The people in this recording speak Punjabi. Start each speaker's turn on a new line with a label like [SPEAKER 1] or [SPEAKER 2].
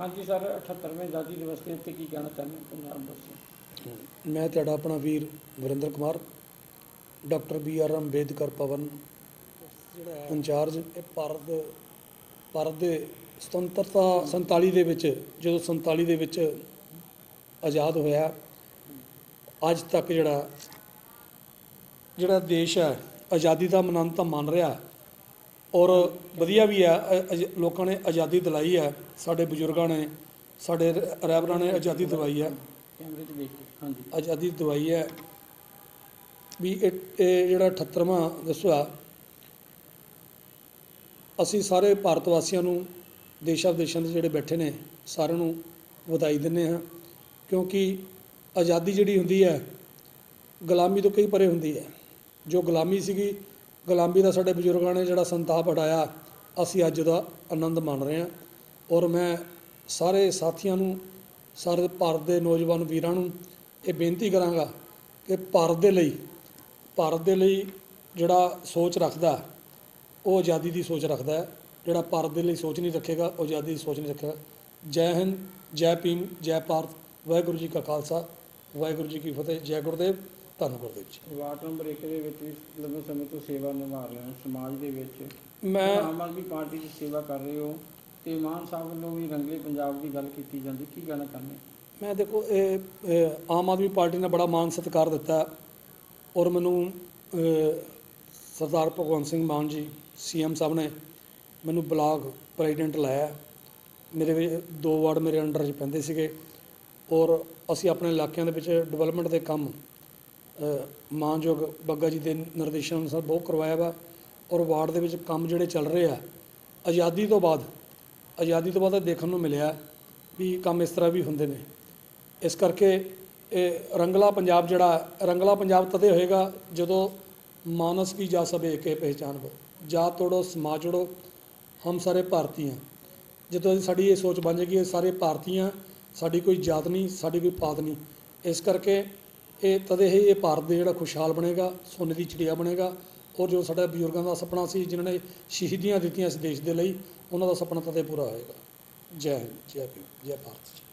[SPEAKER 1] ਹਾਂਜੀ ਸਰ 78ਵੇਂ ਆਜ਼ਾਦੀ ਦਿਵਸ ਦੇ ਉੱਤੇ ਕੀ ਕਹਿਣਾ ਚਾਹੁੰਦੇ ਹੋ? ਪੰਜਾਬ ਵਾਸੀਆਂ
[SPEAKER 2] ਮੈਂ ਤੁਹਾਡਾ ਆਪਣਾ ਵੀਰ Varinder Kumar, doctor B R Ambedkar Bhavan ਜਿਹੜਾ ਇੰਚਾਰਜ, ਇਹ ਭਾਰਤ ਭਾਰਤ ਦੇ ਸੁਤੰਤਰਤਾ 47 ਦੇ ਵਿੱਚ, ਜਦੋਂ 47 ਦੇ ਵਿੱਚ ਆਜ਼ਾਦ ਹੋਇਆ, ਅੱਜ ਤੱਕ ਜਿਹੜਾ ਜਿਹੜਾ ਦੇਸ਼ ਹੈ, ਆਜ਼ਾਦੀ ਦਾ ਮਨੰਦ ਤਾਂ ਮੰਨ ਰਿਹਾ। ਔਰ ਵਧੀਆ ਵੀ ਅਜ- ਲੋਕਾਂ ਨੇ ਆਜ਼ਾਦੀ ਦਿਲਾਈ ਹੈ ਸਾਡੇ ਬਜ਼ੁਰਗਾਂ ਨੇ ਸਾਡੇ ਰਹਿਬਰਾਂ ਨੇ ਆਜ਼ਾਦੀ ਦਿਵਾਈ ਹੈ
[SPEAKER 1] ਕੈਮਰੇ 'ਚ ਦੇਖ ਕੇ ਹਾਂਜੀ।
[SPEAKER 2] ਆਜ਼ਾਦੀ ਦਵਾਈ ਹੈ ਵੀ ਇਹ ਜਿਹੜਾ 78ਵਾਂ ਦੱਸਿਆ ਅਸੀਂ ਸਾਰੇ ਭਾਰਤ ਵਾਸੀਆਂ ਨੂੰ ਦੇਸ਼ਾਂ ਵਿਦੇਸ਼ਾਂ ਦੇ ਜਿਹੜੇ ਬੈਠੇ ਨੇ ਸਾਰਿਆਂ ਨੂੰ ਵਧਾਈ ਦਿੰਦੇ ਹਾਂ ਕਿਉਂਕਿ ਆਜ਼ਾਦੀ ਜਿਹੜੀ ਹੁੰਦੀ ਹੈ ਗੁਲਾਮੀ ਤੋਂ ਕਈ ਪਰੇ ਹੁੰਦੀ ਹੈ ਜੋ ਗੁਲਾਮੀ ਸੀਗੀ ਗੁਲਾਮੀ ਦਾ ਸਾਡੇ ਬਜ਼ੁਰਗਾਂ ਨੇ ਜਿਹੜਾ ਸੰਤਾਪ ਹਟਾਇਆ ਅਸੀਂ ਅੱਜ ਦਾ ਆਨੰਦ ਮਾਣ ਰਹੇ ਹਾਂ ਔਰ ਮੈਂ ਸਾਰੇ ਸਾਥੀਆਂ ਨੂੰ, ਸਾਰੇ ਭਾਰਤ ਦੇ ਨੌਜਵਾਨ ਵੀਰਾਂ ਨੂੰ ਇਹ ਬੇਨਤੀ ਕਰਾਂਗਾ ਕਿ ਭਾਰਤ ਦੇ ਲਈ, ਭਾਰਤ ਦੇ ਲਈ ਜਿਹੜਾ ਸੋਚ ਰੱਖਦਾ, ਉਹ ਆਜ਼ਾਦੀ ਦੀ ਸੋਚ ਰੱਖਦਾ ਹੈ। ਜਿਹੜਾ ਭਾਰਤ ਦੇ ਲਈ ਸੋਚ ਨਹੀਂ ਰੱਖੇਗਾ, ਉਹ ਆਜ਼ਾਦੀ ਦੀ ਸੋਚ ਨਹੀਂ ਰੱਖੇਗਾ। ਜੈ ਹਿੰਦ, ਜੈ ਭੀਮ, ਜੈ ਭਾਰਤ। ਵਾਹਿਗੁਰੂ ਜੀ ਕਾ ਖਾਲਸਾ, ਵਾਹਿਗੁਰੂ ਜੀ ਕੀ ਫਤਿਹ, ਜੈ ਗੁਰਦੇਵ। ਧੰਨ ਗੁਰਦੇਵ ਜੀ
[SPEAKER 1] ਵਾਰਡ ਨੰਬਰ 1 ਦੇ ਵਿੱਚ ਵੀ ਲੰਬੇ ਸਮੇਂ ਤੋਂ ਸੇਵਾ ਨਿਭਾ ਰਹੇ ਹੋ ਸਮਾਜ ਦੇ ਵਿੱਚ।
[SPEAKER 2] ਮੈਂ
[SPEAKER 1] ਆਮ ਆਦਮੀ ਪਾਰਟੀ ਦੀ ਸੇਵਾ ਕਰ ਰਹੇ ਹੋ ਤੇ ਮਾਨ ਸਾਹਿਬ ਵੱਲੋਂ ਵੀ ਰੰਗਲੇ ਪੰਜਾਬ ਦੀ ਗੱਲ ਕੀਤੀ ਜਾਂਦੀ ਕੀ ਕਹਿਣਾ ਚਾਹੁੰਦੇ? ਹੋ?
[SPEAKER 2] ਮੈਂ ਦੇਖੋ ਇਹ ਇਹ ਆਮ ਆਦਮੀ ਪਾਰਟੀ ਨੇ ਬੜਾ ਮਾਨ ਸਤਿਕਾਰ ਦਿੱਤਾ ਔਰ ਮੈਨੂੰ ਅਹ, ਸਰਦਾਰ ਭਗਵੰਤ ਸਿੰਘ ਮਾਨ ਜੀ ਸੀਐਮ ਸਾਹਿਬ ਨੇ ਮੈਨੂੰ ਬਲਾਕ ਪ੍ਰੈਜ਼ੀਡੈਂਟ ਲਾਇਆ। ਮੇਰੇ ਵੀ ਦੋ ਵਾਰਡ ਮੇਰੇ ਅੰਡਰ 'ਚ ਪੈਂਦੇ ਸੀਗੇ ਔਰ ਅਸੀਂ ਆਪਣੇ ਇਲਾਕਿਆਂ ਦੇ ਵਿੱਚ ਡਿਵੈਲਪਮੈਂਟ ਦੇ ਕੰਮ ਮਾਨਯੋਗ ਬੱਗਾ ਜੀ ਦੇ ਨਿਰਦੇਸ਼ਾਂ ਅਨੁਸਾਰ ਬਹੁਤ ਕਰਵਾਇਆ ਵਾ ਔਰ ਵਾਰਡ ਦੇ ਵਿੱਚ ਕੰਮ ਜਿਹੜੇ ਚੱਲ ਰਹੇ ਆ, ਆਜ਼ਾਦੀ ਤੋਂ ਬਾਅਦ, ਆਜ਼ਾਦੀ ਤੋਂ ਬਾਅਦ ਇਹ ਦੇਖਣ ਨੂੰ ਮਿਲਿਆ ਵੀ ਕੰਮ ਇਸ ਤਰ੍ਹਾਂ ਵੀ ਹੁੰਦੇ ਨੇ। ਇਸ ਕਰਕੇ ਇਹ ਰੰਗਲਾ ਪੰਜਾਬ ਜਿਹੜਾ, ਰੰਗਲਾ ਪੰਜਾਬ ਤਦੇ ਹੋਏਗਾ ਜਦੋਂ ਮਾਨਸ ਕੀ ਜਾ ਸਭੇ ਕੇ ਪਹਿਚਾਨ ਹੋ ਜਾਤ ਤੋੜੋ, ਸਮਾਜ ਜੋੜੋ, ਹਮ ਸਾਰੇ ਭਾਰਤੀ ਹਾਂ ਜਦੋਂ ਸਾਡੀ ਇਹ ਸੋਚ ਬਣ ਜਾਏਗੀ, ਇਹ ਸਾਰੇ ਭਾਰਤੀ ਹਾਂ ਸਾਡੀ ਕੋਈ ਜਾਤ ਨਹੀਂ, ਸਾਡੀ ਕੋਈ ਪਾਤ ਨਹੀਂ। ਇਸ ਕਰਕੇ ਇਹ ਤਦੇ ਹੀ ਇਹ ਭਾਰਤ ਦੇ ਜਿਹੜਾ ਖੁਸ਼ਹਾਲ ਬਣੇਗਾ, ਸੋਨੇ ਦੀ ਚਿੜੀਆ ਬਣੇਗਾ ਔਰ ਜੋ ਸਾਡਾ ਬਜ਼ੁਰਗਾਂ ਦਾ ਸੁਪਨਾ ਸੀ, ਜਿਨ੍ਹਾਂ ਨੇ ਸ਼ਹੀਦੀਆਂ ਦਿੱਤੀਆਂ ਇਸ ਦੇਸ਼ ਦੇ ਲਈ, ਉਹਨਾਂ ਦਾ ਸੁਪਨਾ ਤਦੇ ਪੂਰਾ ਹੋਏਗਾ। ਜੈ ਹਿੰਦ, ਜੈ ਭੀਮ ਜੈ ਭਾਰਤ